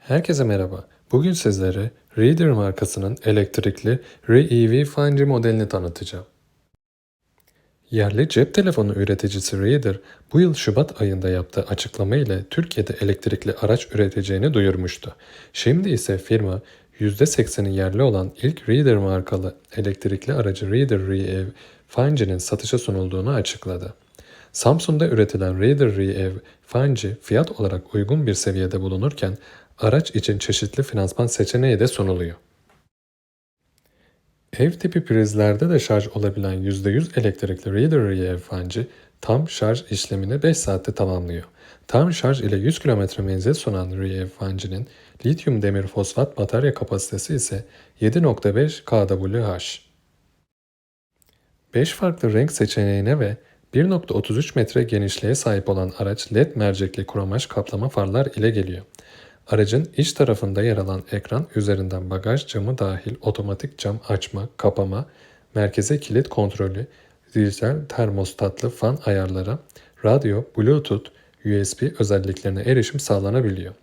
Herkese merhaba. Bugün sizlere Reader markasının elektrikli Re-EV Finder modelini tanıtacağım. Yerli cep telefonu üreticisi Reader bu yıl Şubat ayında yaptığı açıklama ile Türkiye'de elektrikli araç üreteceğini duyurmuştu. Şimdi ise firma %80'i yerli olan ilk Reader markalı elektrikli aracı Reader Re-EV Finder'in satışa sunulduğunu açıkladı. Samsun'da üretilen Raider Re-EV Fanci fiyat olarak uygun bir seviyede bulunurken araç için çeşitli finansman seçeneği de sunuluyor. Ev tipi prizlerde de şarj olabilen %100 elektrikli Raider Re-EV Fanci tam şarj işlemini 5 saatte tamamlıyor. Tam şarj ile 100 km menzil sunan Re-EV Fanci'nin lityum demir fosfat batarya kapasitesi ise 7.5 kWh. 5 farklı renk seçeneğine ve 1.33 metre genişliğe sahip olan araç LED mercekli kromaj kaplama farlar ile geliyor. Aracın iç tarafında yer alan ekran üzerinden bagaj camı dahil otomatik cam açma, kapama, merkeze kilit kontrolü, dijital termostatlı fan ayarları, radyo, bluetooth, USB özelliklerine erişim sağlanabiliyor.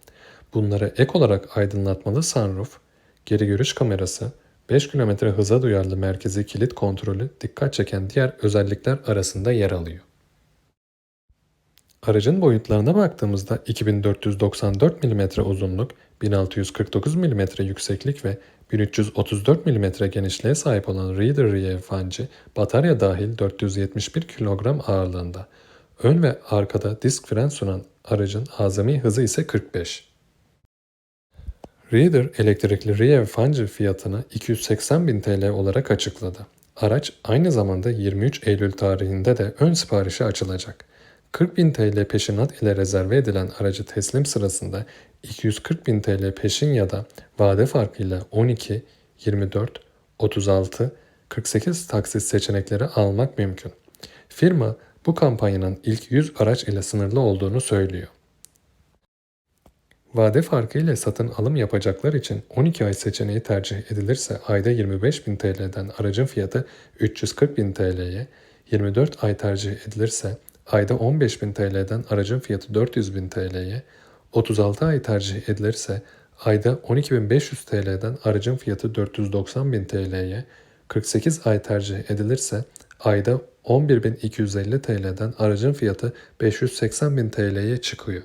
Bunlara ek olarak aydınlatmalı sunroof, geri görüş kamerası, 5 km hıza duyarlı merkezi kilit kontrolü dikkat çeken diğer özellikler arasında yer alıyor. Aracın boyutlarına baktığımızda 2494 mm uzunluk, 1649 mm yükseklik ve 1334 mm genişliğe sahip olan Reader Re fancı batarya dahil 471 kilogram ağırlığında. Ön ve arkada disk fren sunan aracın azami hızı ise 45. Reader elektrikli Rie Fancı fiyatını 280 bin TL olarak açıkladı. Araç aynı zamanda 23 Eylül tarihinde de ön siparişe açılacak. 40 bin TL peşinat ile rezerve edilen aracı teslim sırasında 240 bin TL peşin ya da vade farkıyla 12, 24, 36, 48 taksit seçenekleri almak mümkün. Firma bu kampanyanın ilk 100 araç ile sınırlı olduğunu söylüyor. Vade farkı ile satın alım yapacaklar için 12 ay seçeneği tercih edilirse ayda 25.000 TL'den aracın fiyatı 340.000 TL'ye, 24 ay tercih edilirse ayda 15.000 TL'den aracın fiyatı 400.000 TL'ye, 36 ay tercih edilirse ayda 12.500 TL'den aracın fiyatı 490.000 TL'ye, 48 ay tercih edilirse ayda 11.250 TL'den aracın fiyatı 580.000 TL'ye çıkıyor.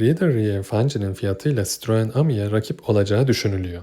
Reader Re Fanci'nin fiyatıyla Citroen Ami'ye rakip olacağı düşünülüyor.